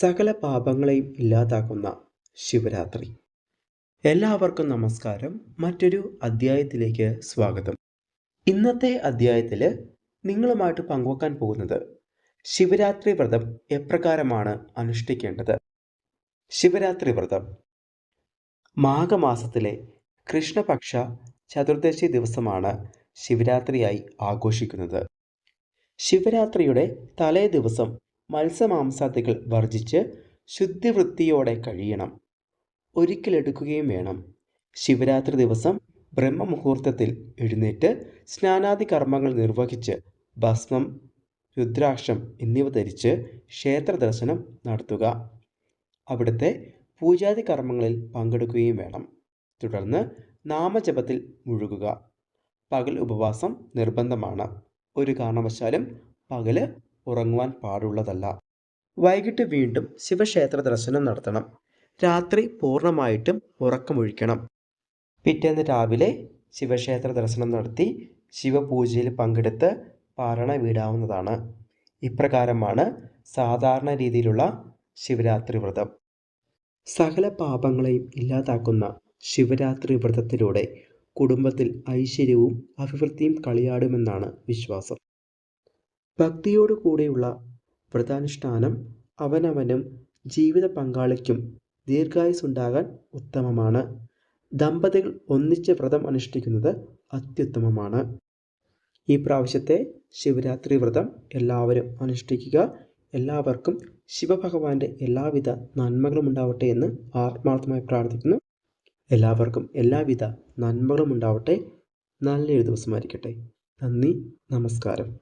സകല പാപങ്ങളെയും ഇല്ലാതാക്കുന്ന ശിവരാത്രി. എല്ലാവർക്കും നമസ്കാരം. മറ്റൊരു അധ്യായത്തിലേക്ക് സ്വാഗതം. ഇന്നത്തെ അധ്യായത്തിൽ നിങ്ങളുമായിട്ട് പങ്കുവെക്കാൻ പോകുന്നത് ശിവരാത്രി വ്രതം എപ്രകാരമാണ് അനുഷ്ഠിക്കേണ്ടത്? ശിവരാത്രി വ്രതം. മാഘമാസത്തിലെ കൃഷ്ണപക്ഷ ചതുർദശി ദിവസമാണ് ശിവരാത്രിയായി ആഘോഷിക്കുന്നത്. ശിവരാത്രിയുടെ തലേ ദിവസം മത്സ്യമാംസാദികൾ വർജിച്ച് ശുദ്ധിവൃത്തിയോടെ കഴിയണം. ഒരിക്കലെടുക്കുകയും വേണം. ശിവരാത്രി ദിവസം ബ്രഹ്മമുഹൂർത്തത്തിൽ എഴുന്നേറ്റ് സ്നാനാദി കർമ്മങ്ങൾ നിർവഹിച്ച് ഭസ്മം രുദ്രാക്ഷം എന്നിവ ധരിച്ച് ക്ഷേത്ര ദർശനം നടത്തുക. അവിടുത്തെ പൂജാതി കർമ്മങ്ങളിൽ പങ്കെടുക്കുകയും വേണം. തുടർന്ന് നാമജപത്തിൽ മുഴുകുക. പകൽ ഉപവാസം നിർബന്ധമാണ്. ഒരു കാരണവശാലും പകൽ ഉറങ്ങുവാൻ പാടുള്ളതല്ല. വൈകിട്ട് വീണ്ടും ശിവക്ഷേത്ര ദർശനം നടത്തണം. രാത്രി പൂർണമായിട്ടും ഉറക്കമൊഴിക്കണം. പിറ്റേന്ന് രാവിലെ ശിവക്ഷേത്ര ദർശനം നടത്തി ശിവപൂജയിൽ പങ്കെടുത്ത് പാറണ വീടാവുന്നതാണ്. ഇപ്രകാരമാണ് സാധാരണ രീതിയിലുള്ള ശിവരാത്രി വ്രതം. സകല പാപങ്ങളെയും ഇല്ലാതാക്കുന്ന ശിവരാത്രി വ്രതത്തിലൂടെ കുടുംബത്തിൽ ഐശ്വര്യവും അഭിവൃദ്ധിയും കളിയാടുമെന്നാണ് വിശ്വാസം. ഭക്തിയോടു കൂടെയുള്ള വ്രതാനുഷ്ഠാനം അവനവനും ജീവിത പങ്കാളിക്കും ദീർഘായുസ് ദീർഘായുസുണ്ടാകാൻ ഉത്തമമാണ്. ദമ്പതികൾ ഒന്നിച്ച് വ്രതം അനുഷ്ഠിക്കുന്നത് അത്യുത്തമമാണ്. ഈ പ്രാവശ്യത്തെ ശിവരാത്രി വ്രതം എല്ലാവരും അനുഷ്ഠിക്കുക. എല്ലാവർക്കും ശിവഭഗവാന്റെ എല്ലാവിധ നന്മകളും ഉണ്ടാവട്ടെ എന്ന് ആത്മാർത്ഥമായി പ്രാർത്ഥിക്കുന്നു. എല്ലാവർക്കും എല്ലാവിധ നന്മകളും ഉണ്ടാവട്ടെ. നല്ലൊരു ദിവസമായിരിക്കട്ടെ. നന്ദി നമസ്കാരം.